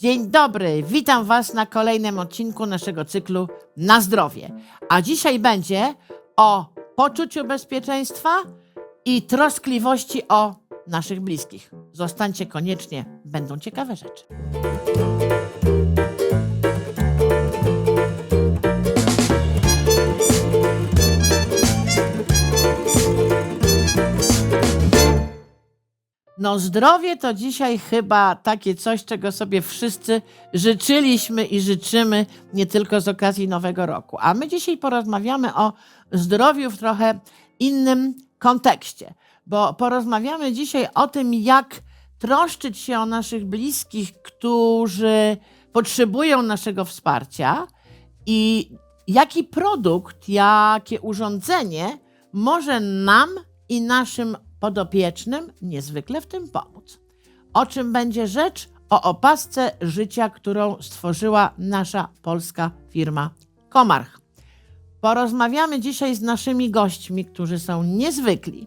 Dzień dobry, witam Was na kolejnym odcinku naszego cyklu Na zdrowie. A dzisiaj będzie o poczuciu bezpieczeństwa i troskliwości o naszych bliskich. Zostańcie koniecznie, będą ciekawe rzeczy. No, zdrowie to dzisiaj chyba takie coś, czego sobie wszyscy życzyliśmy i życzymy nie tylko z okazji Nowego Roku. A my dzisiaj porozmawiamy o zdrowiu w trochę innym kontekście, bo porozmawiamy dzisiaj o tym, jak troszczyć się o naszych bliskich, którzy potrzebują naszego wsparcia i jaki produkt, jakie urządzenie może nam i naszym podopiecznym niezwykle w tym pomóc. O czym będzie rzecz? O opasce życia, którą stworzyła nasza polska firma Komarch. Porozmawiamy dzisiaj z naszymi gośćmi, którzy są niezwykli.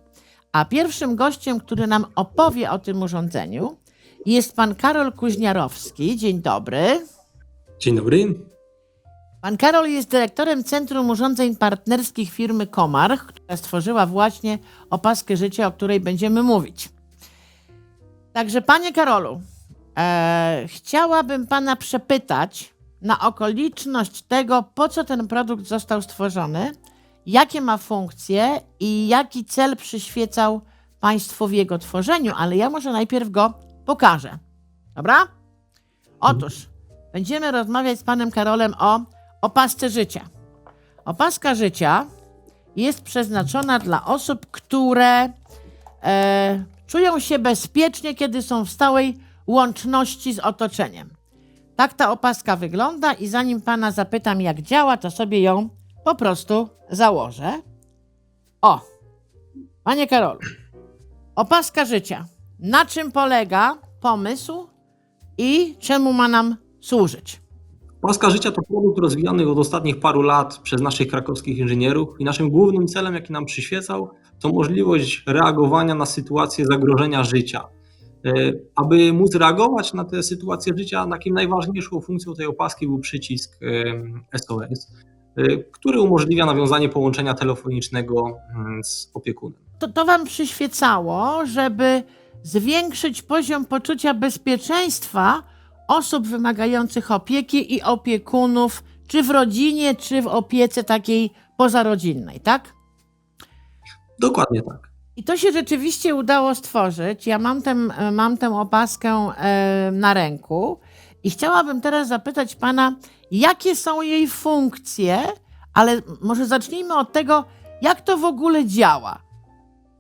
A pierwszym gościem, który nam opowie o tym urządzeniu, jest pan Karol Kuźniarowski. Dzień dobry. Dzień dobry. Pan Karol jest dyrektorem Centrum Urządzeń Partnerskich firmy Komarch, która stworzyła właśnie opaskę życia, o której będziemy mówić. Także, panie Karolu, e, chciałabym pana przepytać na okoliczność tego, po co ten produkt został stworzony, jakie ma funkcje i jaki cel przyświecał państwu w jego tworzeniu, ale ja może najpierw go pokażę. Dobra? Otóż będziemy rozmawiać z panem Karolem o opasce życia. Opaska życia jest przeznaczona dla osób, które e, czują się bezpiecznie, kiedy są w stałej łączności z otoczeniem. Tak ta opaska wygląda i zanim pana zapytam, jak działa, to sobie ją po prostu założę. O, panie Karolu, opaska życia. Na czym polega pomysł i czemu ma nam służyć? Paska życia to produkt rozwijany od ostatnich paru lat przez naszych krakowskich inżynierów i naszym głównym celem, jaki nam przyświecał, to możliwość reagowania na sytuacje zagrożenia życia. E, Aby móc reagować na te sytuacje życia, takim najważniejszą funkcją tej opaski był przycisk SOS, e, który umożliwia nawiązanie połączenia telefonicznego mm, z opiekunem. to, to wam przyświecało, żeby zwiększyć poziom poczucia bezpieczeństwa osób wymagających opieki i opiekunów, czy w rodzinie, czy w opiece takiej pozarodzinnej, tak? Dokładnie tak. I to się rzeczywiście udało stworzyć. Ja mam, tę mam tę opaskę e, na ręku i chciałabym teraz zapytać pana, jakie są jej funkcje, ale może zacznijmy od tego, jak to w ogóle działa.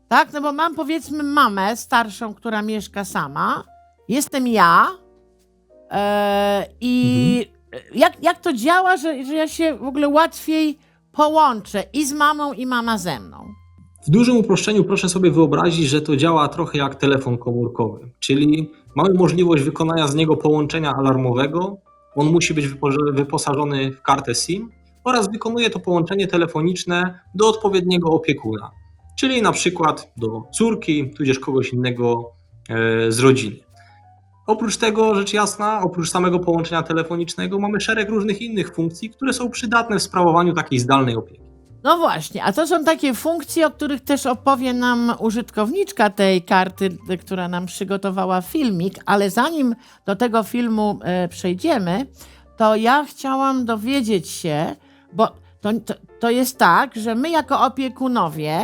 Tak, no bo mam powiedzmy mamę starszą, która mieszka sama, jestem ja e, i jak, jak to działa, że, że ja się w ogóle łatwiej połączę i z mamą, i mama ze mną. W dużym uproszczeniu proszę sobie wyobrazić, że to działa trochę jak telefon komórkowy, czyli mamy możliwość wykonania z niego połączenia alarmowego. On musi być wypo- wyposażony w kartę SIM oraz wykonuje to połączenie telefoniczne do odpowiedniego opiekuna, czyli na przykład do córki, tudzież kogoś innego e, z rodziny. Oprócz tego, rzecz jasna, oprócz samego połączenia telefonicznego, mamy szereg różnych innych funkcji, które są przydatne w sprawowaniu takiej zdalnej opieki. No właśnie, a to są takie funkcje, o których też opowie nam użytkowniczka tej karty, która nam przygotowała filmik, ale zanim do tego filmu e, przejdziemy, to ja chciałam dowiedzieć się, bo to, to, to jest tak, że my jako opiekunowie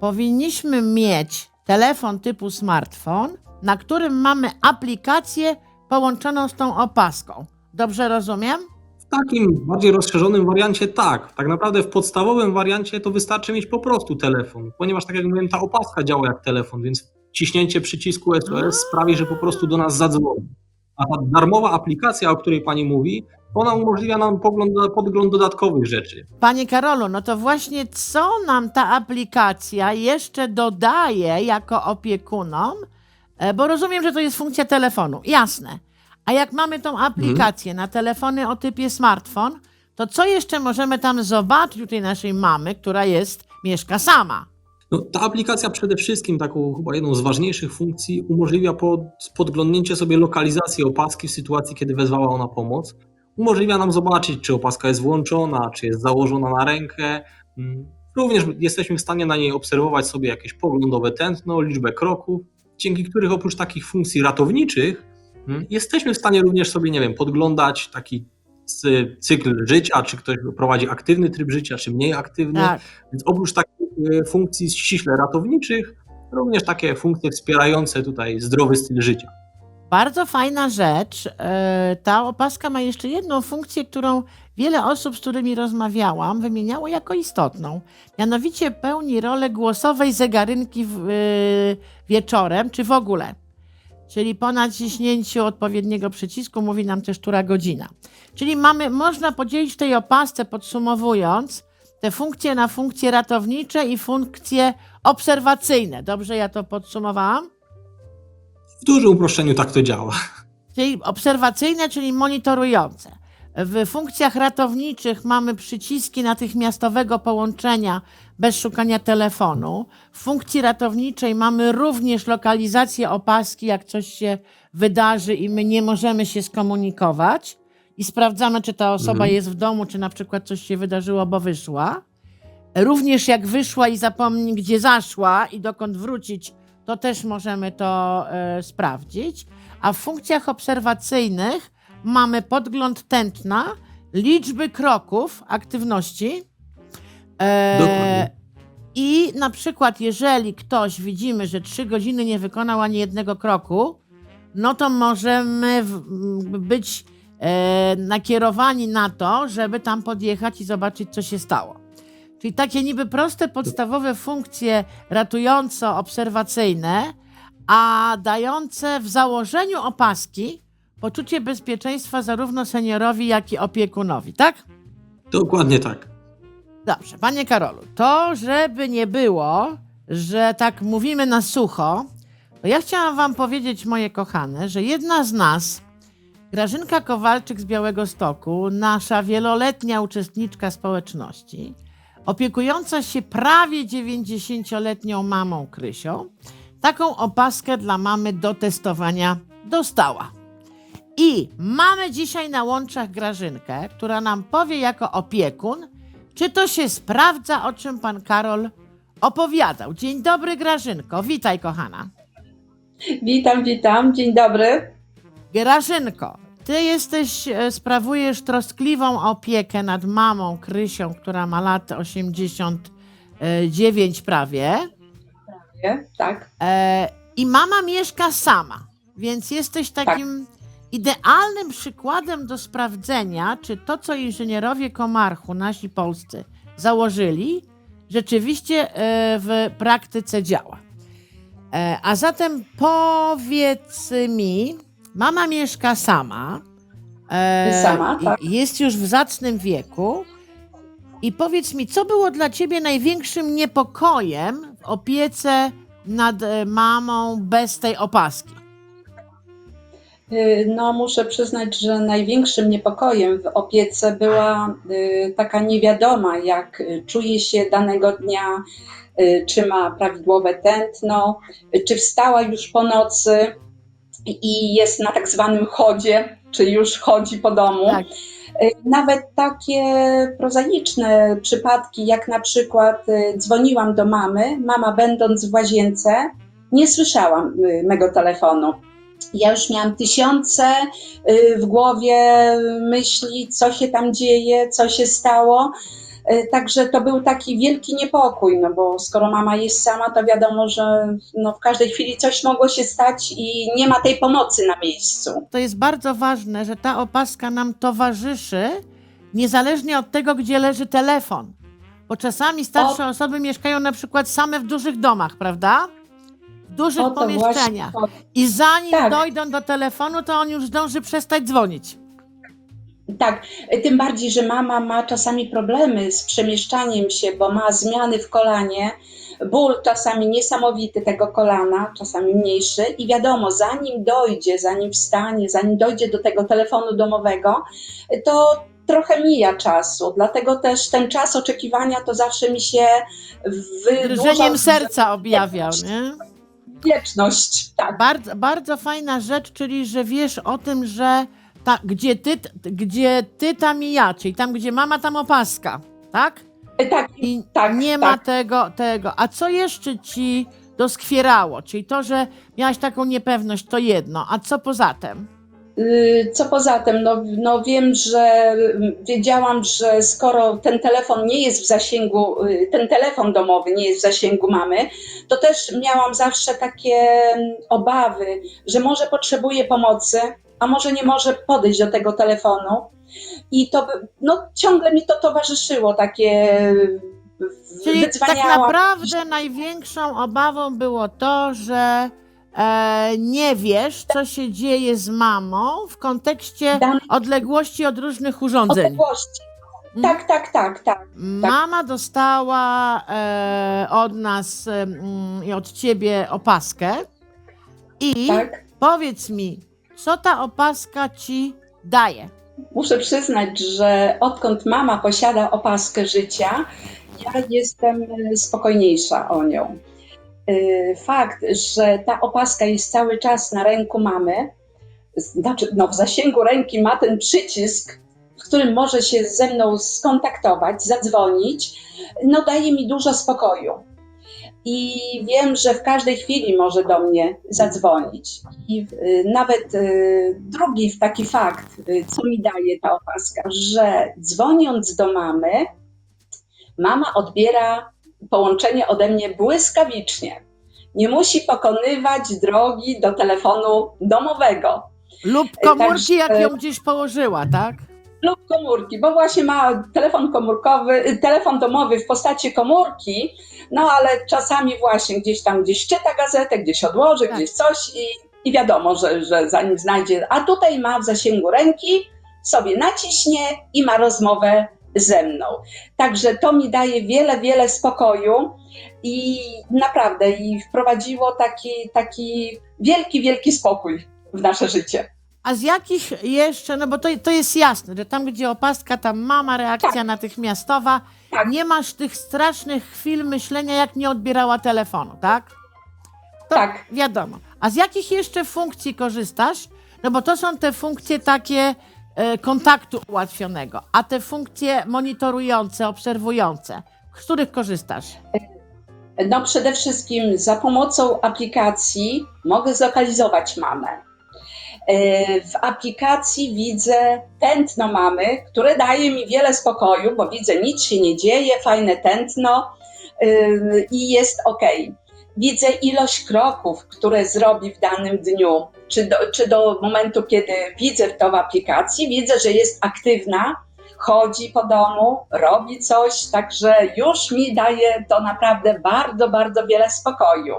powinniśmy mieć telefon typu smartfon, na którym mamy aplikację połączoną z tą opaską. Dobrze rozumiem? W takim bardziej rozszerzonym wariancie tak. Tak naprawdę w podstawowym wariancie to wystarczy mieć po prostu telefon, ponieważ tak jak mówiłem, ta opaska działa jak telefon, więc ciśnięcie przycisku SOS sprawi, że po prostu do nas zadzwoni. A ta darmowa aplikacja, o której pani mówi, ona umożliwia nam pogląd, podgląd dodatkowych rzeczy. Panie Karolu, no to właśnie co nam ta aplikacja jeszcze dodaje jako opiekunom? E, Bo rozumiem, że to jest funkcja telefonu, jasne. A jak mamy tą aplikację na telefony o typie smartfon, to co jeszcze możemy tam zobaczyć u tej naszej mamy, która jest, mieszka sama? No, ta aplikacja przede wszystkim taką chyba jedną z ważniejszych funkcji umożliwia pod, podglądnięcie sobie lokalizacji opaski w sytuacji, kiedy wezwała ona pomoc. Umożliwia nam zobaczyć, czy opaska jest włączona, czy jest założona na rękę. Mm, Również jesteśmy w stanie na niej obserwować sobie jakieś poglądowe tętno, liczbę kroków, dzięki których oprócz takich funkcji ratowniczych mm, jesteśmy w stanie również sobie, nie wiem, podglądać taki cy- cykl życia, czy ktoś prowadzi aktywny tryb życia, czy mniej aktywny. Tak. Więc oprócz takich e, funkcji ściśle ratowniczych, również takie funkcje wspierające tutaj zdrowy styl życia. Bardzo fajna rzecz. E, Ta opaska ma jeszcze jedną funkcję, którą wiele osób, z którymi rozmawiałam, wymieniało jako istotną. Mianowicie pełni rolę głosowej zegarynki e, wieczorem, czy w ogóle. Czyli po naciśnięciu odpowiedniego przycisku mówi nam też, która godzina. Czyli mamy, można podzielić tej opasce, podsumowując, te funkcje na funkcje ratownicze i funkcje obserwacyjne. Dobrze ja to podsumowałam? W dużym uproszczeniu tak to działa. Czyli obserwacyjne, czyli monitorujące. W funkcjach ratowniczych mamy przyciski natychmiastowego połączenia bez szukania telefonu. W funkcji ratowniczej mamy również lokalizację opaski, jak coś się wydarzy i my nie możemy się skomunikować. I sprawdzamy, czy ta osoba Mhm. jest w domu, czy na przykład coś się wydarzyło, bo wyszła. Również jak wyszła i zapomni, gdzie zaszła i dokąd wrócić, to też możemy to e, sprawdzić. A w funkcjach obserwacyjnych mamy podgląd tętna, liczby kroków, aktywności. E. I na przykład, jeżeli ktoś widzimy, że trzy godziny nie wykonał ani jednego kroku, no to możemy w, być e, nakierowani na to, żeby tam podjechać i zobaczyć, co się stało. Czyli takie niby proste, podstawowe funkcje ratująco-obserwacyjne, a dające w założeniu opaski poczucie bezpieczeństwa zarówno seniorowi, jak i opiekunowi, tak? Dokładnie tak. Dobrze, panie Karolu, to żeby nie było, że tak mówimy na sucho, to ja chciałam wam powiedzieć, moje kochane, że jedna z nas, Grażynka Kowalczyk z Białego Stoku, nasza wieloletnia uczestniczka społeczności, opiekująca się prawie 90-letnią mamą Krysią, taką opaskę dla mamy do testowania dostała. I mamy dzisiaj na łączach Grażynkę, która nam powie jako opiekun, czy to się sprawdza, o czym pan Karol opowiadał. Dzień dobry, Grażynko. Witaj, kochana. Witam, witam, dzień dobry. Grażynko, ty jesteś, e, sprawujesz troskliwą opiekę nad mamą Krysią, która ma lat 89 prawie. Tak, E, I mama mieszka sama, więc jesteś takim idealnym przykładem do sprawdzenia, czy to, co inżynierowie Komarchu, nasi polscy, założyli, rzeczywiście e, w praktyce działa. A zatem powiedz mi, mama mieszka sama. e, Sama, tak. Jest już w zacnym wieku. I powiedz mi, co było dla ciebie największym niepokojem w opiece nad e, mamą bez tej opaski? Y, no muszę przyznać, że największym niepokojem w opiece była y, taka niewiadoma, jak y, czuje się danego dnia, czy ma prawidłowe tętno, czy wstała już po nocy i jest na tak zwanym chodzie, czy już chodzi po domu. Tak. Y, Nawet takie prozaiczne przypadki, jak na przykład y, dzwoniłam do mamy, mama będąc w łazience, nie słyszałam y, mego telefonu. Ja już miałam tysiące w głowie myśli, co się tam dzieje, co się stało. Y, Także to był taki wielki niepokój, no bo skoro mama jest sama, to wiadomo, że no w każdej chwili coś mogło się stać i nie ma tej pomocy na miejscu. To jest bardzo ważne, że ta opaska nam towarzyszy, niezależnie od tego, gdzie leży telefon. Bo czasami starsze osoby mieszkają na przykład same w dużych domach, prawda? W dużych O to pomieszczeniach. właśnie. I zanim Tak. dojdą do telefonu, to on już zdąży przestać dzwonić. Tak, tym bardziej, że mama ma czasami problemy z przemieszczaniem się, bo ma zmiany w kolanie, ból czasami niesamowity tego kolana, czasami mniejszy i wiadomo, zanim dojdzie, zanim wstanie, zanim dojdzie do tego telefonu domowego, to trochę mija czasu, dlatego też ten czas oczekiwania to zawsze mi się wydłuża serca objawiał, nie? wieczność. Tak, Bardzo, bardzo fajna rzecz, czyli że wiesz o tym, że ta, gdzie, ty, gdzie ty, tam i ja, czyli tam, gdzie mama, tam opaska, tak? tak, I Tak, nie ma tak. tego, tego. A co jeszcze ci doskwierało? Czyli to, że miałaś taką niepewność, to jedno. A co poza tym? Y, Co poza tym, no, no wiem, że mm, wiedziałam, że skoro ten telefon nie jest w zasięgu, y, ten telefon domowy nie jest w zasięgu mamy, to też miałam zawsze takie mm, obawy, że może potrzebuje pomocy, a może nie może podejść do tego telefonu. I to no, ciągle mi to towarzyszyło, takie Czyli tak naprawdę największą obawą było to, że e, nie wiesz, co się dzieje z mamą w kontekście odległości od różnych urządzeń. odległości. Mm. Tak, tak, tak, tak. Mama dostała e, od nas e, mm, i od ciebie opaskę. I tak. powiedz mi, co ta opaska ci daje? Muszę przyznać, że odkąd mama posiada opaskę życia, ja jestem e, spokojniejsza o nią. E, Fakt, że ta opaska jest cały czas na ręku mamy, znaczy no, w zasięgu ręki ma ten przycisk, w którym może się ze mną skontaktować, zadzwonić, no daje mi dużo spokoju. I wiem, że w każdej chwili może do mnie zadzwonić. I y, nawet y, drugi taki fakt, y, co mi daje ta opaska, że dzwoniąc do mamy, mama odbiera połączenie ode mnie błyskawicznie. Nie musi pokonywać drogi do telefonu domowego Lub komórki, Także- jak ją gdzieś położyła, tak? lub komórki, bo właśnie ma telefon komórkowy, y, telefon domowy w postaci komórki, no ale czasami właśnie gdzieś tam gdzieś czyta gazetę, gdzieś odłoży, Tak. gdzieś coś i, i wiadomo, że, że zanim znajdzie, a tutaj ma w zasięgu ręki, sobie naciśnie i ma rozmowę ze mną. Także to mi daje wiele, wiele spokoju i naprawdę i wprowadziło taki, taki wielki, wielki spokój w nasze życie. A z jakich jeszcze, no bo to, to jest jasne, że tam, gdzie opaska, tam mama, reakcja natychmiastowa. Tak. Nie masz tych strasznych chwil myślenia, jak nie odbierała telefonu, tak? To Tak. Wiadomo. A z jakich jeszcze funkcji korzystasz? No bo to są te funkcje takie kontaktu ułatwionego, a te funkcje monitorujące, obserwujące. Z których korzystasz? No przede wszystkim za pomocą aplikacji mogę zlokalizować mamę. E, W aplikacji widzę tętno mamy, które daje mi wiele spokoju, bo widzę, nic się nie dzieje, fajne tętno ym, i jest ok. Widzę ilość kroków, które zrobi w danym dniu, czy do, czy do momentu, kiedy widzę to w aplikacji, widzę, że jest aktywna, chodzi po domu, robi coś, także już mi daje to naprawdę bardzo, bardzo wiele spokoju.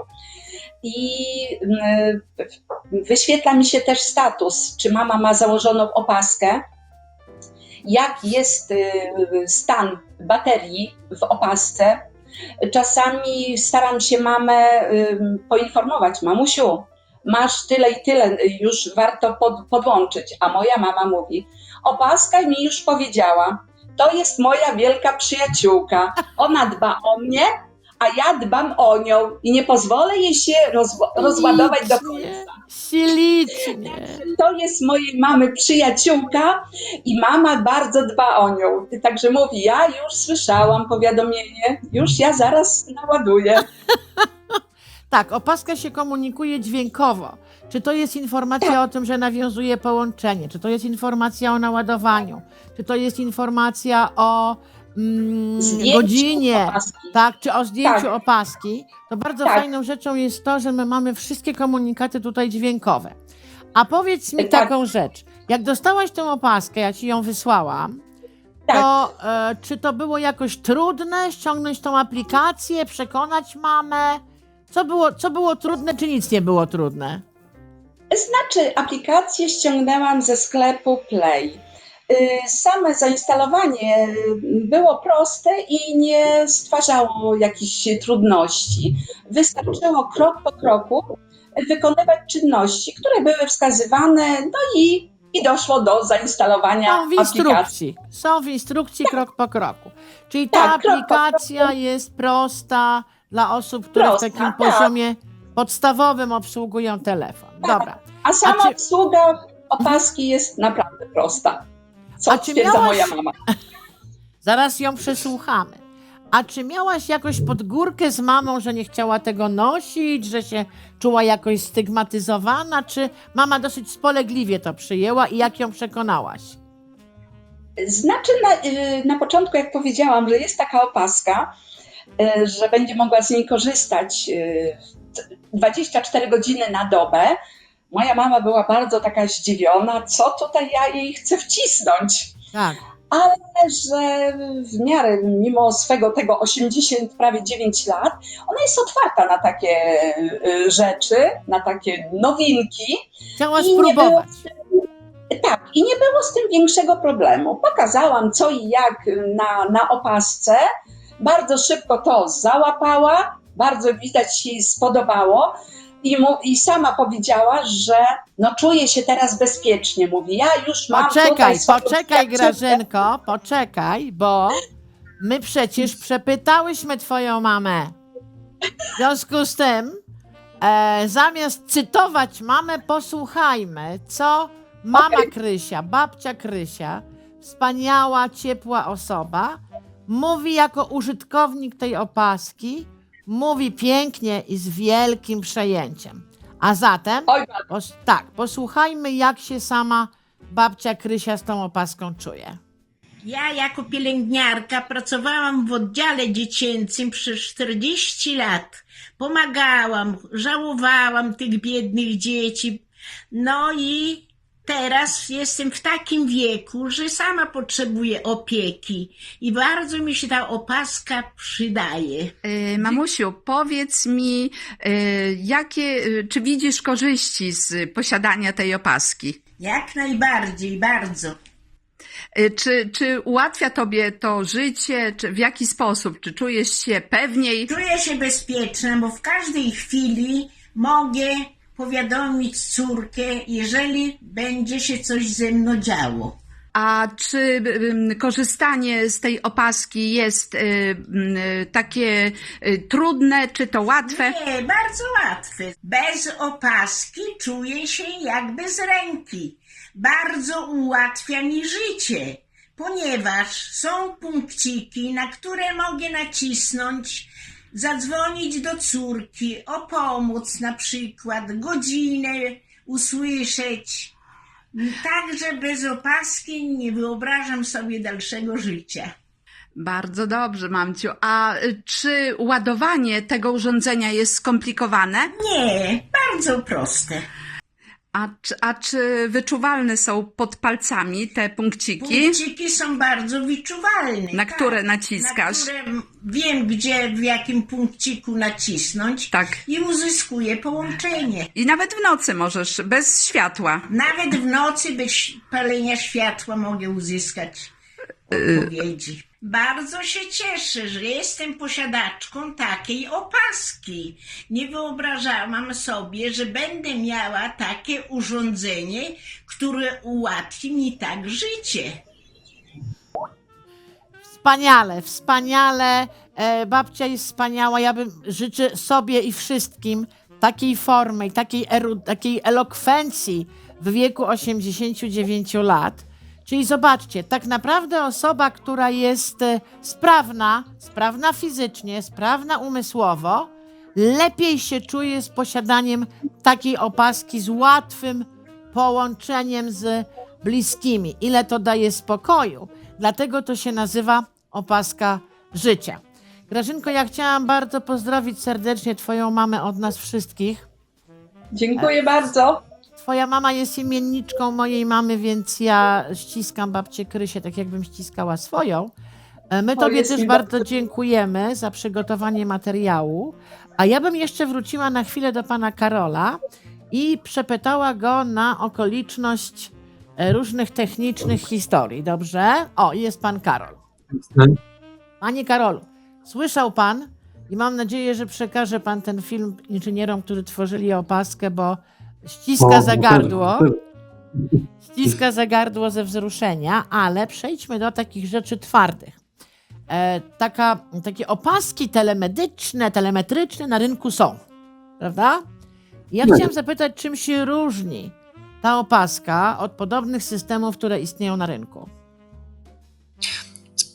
I mm, wyświetla mi się też status, czy mama ma założoną opaskę, jak jest y, stan baterii w opasce. Czasami staram się mamę poinformować, mamusiu, masz tyle i tyle, już warto pod, podłączyć. A moja mama mówi, opaska mi już powiedziała, to jest moja wielka przyjaciółka. Ona dba o mnie, a ja dbam o nią i nie pozwolę jej się rozła- rozładować do końca. Ślicznie. To jest mojej mamy przyjaciółka i mama bardzo dba o nią. Także mówi, ja już słyszałam powiadomienie, już ja zaraz naładuję. Tak, opaska się komunikuje dźwiękowo. Czy to jest informacja o tym, że nawiązuje połączenie? Czy to jest informacja o naładowaniu? Czy to jest informacja o mm, godzinie? opaski. Tak, czy o zdjęciu Tak. opaski? To bardzo Tak. fajną rzeczą jest to, że my mamy wszystkie komunikaty tutaj dźwiękowe. A powiedz mi Tak. taką rzecz. Jak dostałaś tę opaskę, ja ci ją wysłałam, Tak. to e, czy to było jakoś trudne ściągnąć tą aplikację, przekonać mamę? Co było, co było trudne, czy nic nie było trudne? Znaczy, aplikację ściągnęłam ze sklepu Play. Y, Same zainstalowanie y, było proste i nie stwarzało jakichś trudności. Wystarczyło krok po kroku wykonywać czynności, które były wskazywane, no i i doszło do zainstalowania Są w aplikacji. instrukcji. Są w instrukcji krok po kroku. Czyli ta Tak, po aplikacja jest prosta dla osób, które Prosta, w takim tak. poziomie podstawowym obsługują telefon. Tak. Dobra. A sama A czy- obsługa opaski jest naprawdę prosta. Co A czy stwierdza miałaś- moja mama. Zaraz ją przesłuchamy. A czy miałaś jakoś pod górkę z mamą, że nie chciała tego nosić, że się czuła jakoś stygmatyzowana, czy mama dosyć spolegliwie to przyjęła i jak ją przekonałaś? Znaczy na, y, na początku, jak powiedziałam, że jest taka opaska, y, że będzie mogła z niej korzystać y, t- 24 godziny na dobę, moja mama była bardzo taka zdziwiona, co tutaj ja jej chcę wcisnąć. Tak. Ale że w miarę, mimo swego tego 80, prawie 9 lat, ona jest otwarta na takie y, rzeczy, na takie nowinki. Chciała spróbować. Tak, i nie było z tym większego problemu. Pokazałam co i jak na, na opasce. Bardzo szybko to załapała, bardzo widać się jej spodobało. I, mu, I sama powiedziała, że no czuje się teraz bezpiecznie. Mówi, ja już mam Poczekaj, tutaj swoją poczekaj. Grażynko, poczekaj, bo my przecież przepytałyśmy twoją mamę. W związku z tym, e, zamiast cytować mamę, posłuchajmy, co mama Okej. Krysia, babcia Krysia, wspaniała, ciepła osoba, mówi jako użytkownik tej opaski, mówi pięknie i z wielkim przejęciem. A zatem Oj, Pos- tak, posłuchajmy, jak się sama babcia Krysia z tą opaską czuje. Ja jako pielęgniarka pracowałam w oddziale dziecięcym przez 40 lat. Pomagałam, żałowałam tych biednych dzieci. No i teraz jestem w takim wieku, że sama potrzebuję opieki i bardzo mi się ta opaska przydaje. E, Mamusiu, powiedz mi, e, jakie, e, czy widzisz korzyści z posiadania tej opaski? Jak najbardziej, bardzo. Czy, czy ułatwia tobie to życie, czy w jaki sposób? Czy czujesz się pewniej? Czuję się bezpieczna, bo w każdej chwili mogę powiadomić córkę, jeżeli będzie się coś ze mną działo. A czy ym, korzystanie z tej opaski jest y, y, takie y, trudne, czy to łatwe? Nie, bardzo łatwe. Bez opaski czuję się jak bez ręki. Bardzo ułatwia mi życie, ponieważ są punkciki, na które mogę nacisnąć, zadzwonić do córki o pomoc na przykład, godzinę usłyszeć. Także bez opaski nie wyobrażam sobie dalszego życia. Bardzo dobrze, mamciu. A y, czy ładowanie tego urządzenia jest skomplikowane? Nie, bardzo proste. A, czy- a czy wyczuwalne są pod palcami te punkciki? Punkciki są bardzo wyczuwalne. Na tak. które naciskasz? Na które wiem, gdzie, w jakim punkciku nacisnąć Tak. i uzyskuję połączenie. I nawet w nocy możesz, bez światła. Nawet w nocy bez palenia światła mogę uzyskać odpowiedzi. Bardzo się cieszę, że jestem posiadaczką takiej opaski. Nie wyobrażałam sobie, że będę miała takie urządzenie, które ułatwi mi tak życie. Wspaniale, wspaniale. E, babcia jest wspaniała. Ja bym życzę sobie i wszystkim takiej formy i takiej, eru, takiej elokwencji w wieku 89 lat. Czyli zobaczcie, tak naprawdę osoba, która jest e, sprawna, sprawna fizycznie, sprawna umysłowo, lepiej się czuje z posiadaniem takiej opaski z łatwym połączeniem z bliskimi. Ile to daje spokoju. Dlatego to się nazywa opaska życia. Grażynko, ja chciałam bardzo pozdrowić serdecznie Twoją mamę od nas wszystkich. dziękuję bardzo. Twoja mama jest imienniczką mojej mamy, więc ja ściskam babcię Krysię, tak jakbym ściskała swoją. E, My Tobie też bardzo- dziękujemy za przygotowanie materiału. A ja bym jeszcze wróciła na chwilę do pana Karola i przepytała go na okoliczność e, różnych technicznych historii. Dobrze? O, jest pan Karol. Panie Karolu, słyszał pan i mam nadzieję, że przekaże pan ten film inżynierom, którzy tworzyli opaskę, bo ściska za gardło. ściska za gardło ze wzruszenia, ale przejdźmy do takich rzeczy twardych. E, taka, takie opaski telemedyczne, telemetryczne na rynku są, prawda? Ja Tak. chciałam zapytać, czym się różni ta opaska od podobnych systemów, które istnieją na rynku?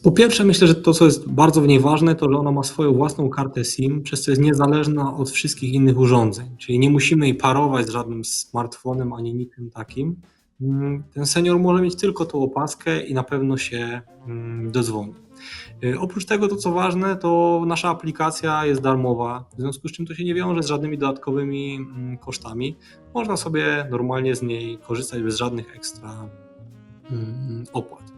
Po pierwsze, myślę, że to, co jest bardzo w niej ważne, to, że ona ma swoją własną kartę SIM, przez co jest niezależna od wszystkich innych urządzeń. Czyli nie musimy jej parować z żadnym smartfonem ani niczym takim. Mm, Ten senior może mieć tylko tą opaskę i na pewno się mm, dozwoni. Y, Oprócz tego, to co ważne, to nasza aplikacja jest darmowa, w związku z czym to się nie wiąże z żadnymi dodatkowymi mm, kosztami. Można sobie normalnie z niej korzystać bez żadnych ekstra opłat.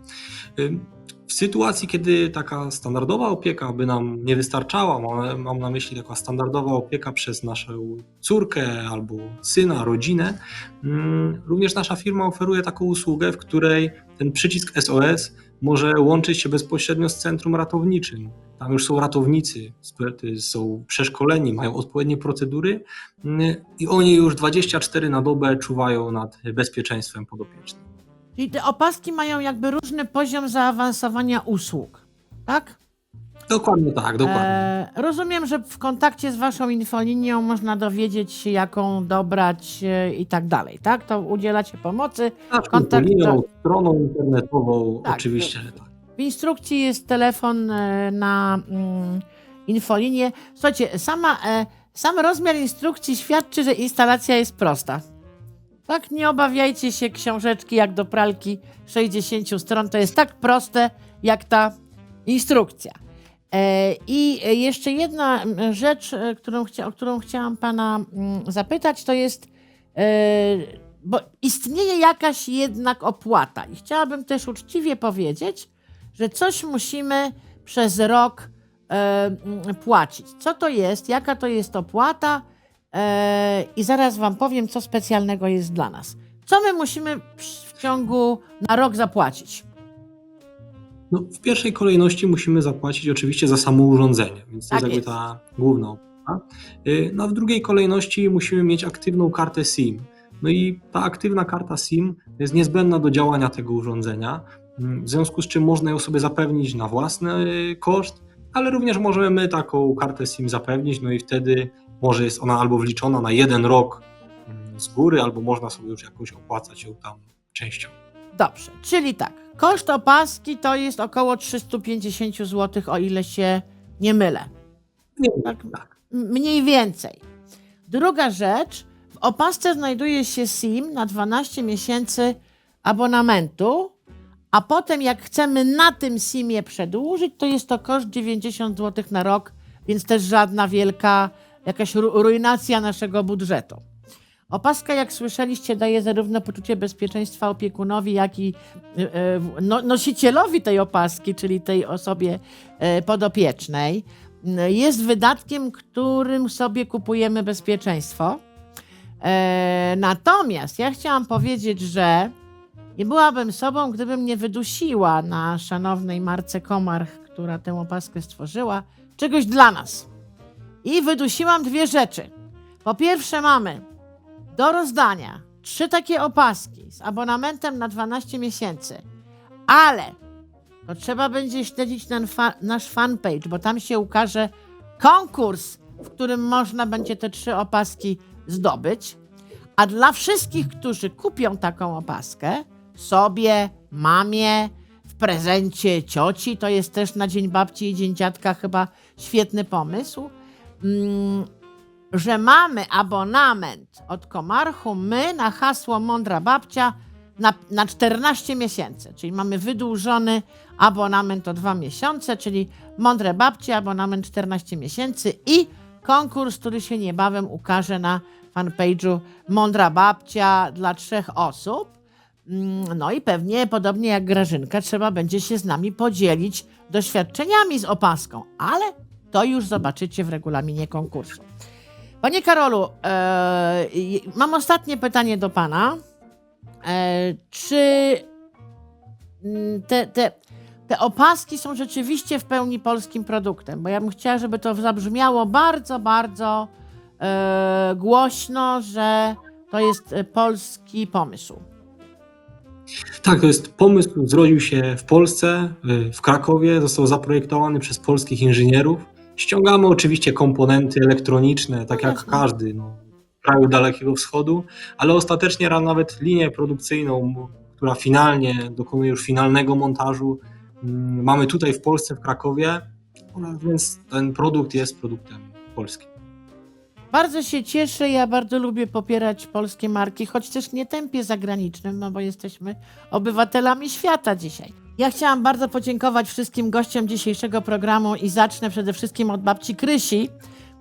Y, sytuacji, kiedy taka standardowa opieka by nam nie wystarczała, mam, mam na myśli taka standardowa opieka przez naszą córkę albo syna, rodzinę, mm, również nasza firma oferuje taką usługę, w której ten przycisk SOS może łączyć się bezpośrednio z centrum ratowniczym. Tam już są ratownicy, spe- są przeszkoleni, mają odpowiednie procedury mm, i oni już 24 na dobę czuwają nad bezpieczeństwem podopiecznych. Czyli te opaski mają jakby różny poziom zaawansowania usług, tak? Dokładnie tak, dokładnie. E, rozumiem, że w kontakcie z waszą infolinią można dowiedzieć się, jaką dobrać e, i tak dalej, tak? To udzielacie pomocy. Naszą kontakt- linią, stroną internetową, Tak, oczywiście, że tak. W instrukcji jest telefon e, na mm, infolinię. Słuchajcie, sama, e, sam rozmiar instrukcji świadczy, że instalacja jest prosta. Tak, nie obawiajcie się książeczki jak do pralki 60 stron. To jest tak proste jak ta instrukcja. E, I jeszcze jedna rzecz, e, którą o którą chciałam Pana zapytać, to jest, e, bo istnieje jakaś jednak opłata. I chciałabym też uczciwie powiedzieć, że coś musimy przez rok płacić. Co to jest, jaka to jest opłata e, i zaraz Wam powiem, co specjalnego jest dla nas. Co my musimy w ciągu na rok zapłacić? No, w pierwszej kolejności musimy zapłacić oczywiście za samo urządzenie, więc to Tak jest jakby jest. ta główna opłata. Y, No a w drugiej kolejności musimy mieć aktywną kartę SIM. No i ta aktywna karta SIM jest niezbędna do działania tego urządzenia, mm, w związku z czym można ją sobie zapewnić na własny y, koszt, ale również możemy my taką kartę SIM zapewnić, no i wtedy może jest ona albo wliczona na jeden rok mm, z góry, albo można sobie już jakoś opłacać ją tam częścią. Dobrze, czyli tak. Koszt opaski to jest około 350 zł, o ile się nie mylę. Nie, Tak. tak. Mniej więcej. Druga rzecz, w opasce znajduje się SIM na 12 miesięcy abonamentu, a potem jak chcemy na tym SIM-ie przedłużyć, to jest to koszt 90 zł na rok, więc też żadna wielka jakaś ru- rujnacja naszego budżetu. Opaska, jak słyszeliście, daje zarówno poczucie bezpieczeństwa opiekunowi, jak i e, e, no, nosicielowi tej opaski, czyli tej osobie e, podopiecznej. Jest wydatkiem, którym sobie kupujemy bezpieczeństwo. E, natomiast ja chciałam powiedzieć, że nie byłabym sobą, gdybym nie wydusiła na szanownej Marce Komarch, która tę opaskę stworzyła, czegoś dla nas. I wydusiłam dwie rzeczy. Po pierwsze, mamy do rozdania trzy takie opaski z abonamentem na 12 miesięcy, ale to trzeba będzie śledzić ten fa- nasz fanpage, bo tam się ukaże konkurs, w którym można będzie te trzy opaski zdobyć. A dla wszystkich, którzy kupią taką opaskę, sobie, mamie, w prezencie cioci, to jest też na Dzień Babci i Dzień Dziadka chyba świetny pomysł, że mamy abonament od Komarchu, my na hasło Mądra Babcia na, na 14 miesięcy, czyli mamy wydłużony abonament o dwa miesiące, czyli Mądre Babcie, abonament 14 miesięcy i konkurs, który się niebawem ukaże na fanpage'u Mądra Babcia dla trzech osób. Mm, No i pewnie, podobnie jak Grażynka, trzeba będzie się z nami podzielić doświadczeniami z opaską, ale to już zobaczycie w regulaminie konkursu. Panie Karolu, e, mam ostatnie pytanie do Pana. E, czy mm, te, te, te opaski są rzeczywiście w pełni polskim produktem? Bo ja bym chciała, żeby to zabrzmiało bardzo, bardzo e, głośno, że to jest polski pomysł. Tak, to jest pomysł, zrodził się w Polsce, w Krakowie, został zaprojektowany przez polskich inżynierów. Ściągamy oczywiście komponenty elektroniczne, tak jak każdy no, w kraju Dalekiego Wschodu, ale ostatecznie nawet linię produkcyjną, która finalnie dokonuje już finalnego montażu, mm, mamy tutaj w Polsce, w Krakowie, no, więc ten produkt jest produktem polskim. Bardzo się cieszę, ja bardzo lubię popierać polskie marki, choć też nie tempie zagranicznym, no bo jesteśmy obywatelami świata dzisiaj. Ja chciałam bardzo podziękować wszystkim gościom dzisiejszego programu i zacznę przede wszystkim od babci Krysi,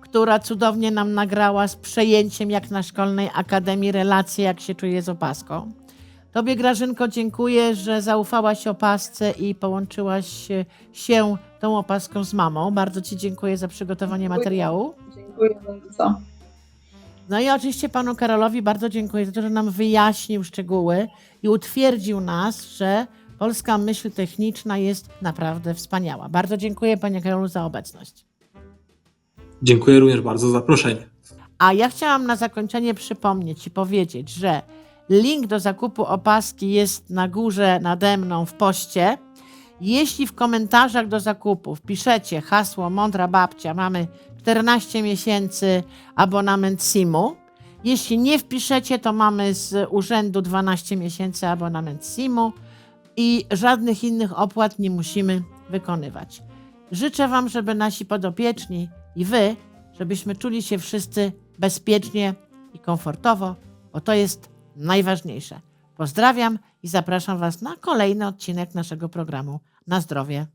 która cudownie nam nagrała z przejęciem, jak na Szkolnej Akademii, relacje, jak się czuje z opaską. Tobie, Grażynko, dziękuję, że zaufałaś opasce i połączyłaś się, tą opaską z mamą. Bardzo Ci dziękuję za przygotowanie Dziękuję. materiału. Dziękuję bardzo. No i oczywiście panu Karolowi bardzo dziękuję za to, że nam wyjaśnił szczegóły i utwierdził nas, że polska myśl techniczna jest naprawdę wspaniała. Bardzo dziękuję panie Karolu za obecność. Dziękuję również bardzo za zaproszenie. A ja chciałam na zakończenie przypomnieć i powiedzieć, że link do zakupu opaski jest na górze nade mną w poście. Jeśli w komentarzach do zakupu wpiszecie hasło Mądra Babcia, mamy 14 miesięcy abonament SIM-u. Jeśli nie wpiszecie, to mamy z urzędu 12 miesięcy abonament SIM-u i żadnych innych opłat nie musimy wykonywać. Życzę Wam, żeby nasi podopieczni i Wy, żebyśmy czuli się wszyscy bezpiecznie i komfortowo, bo to jest najważniejsze. Pozdrawiam i zapraszam Was na kolejny odcinek naszego programu Na zdrowie.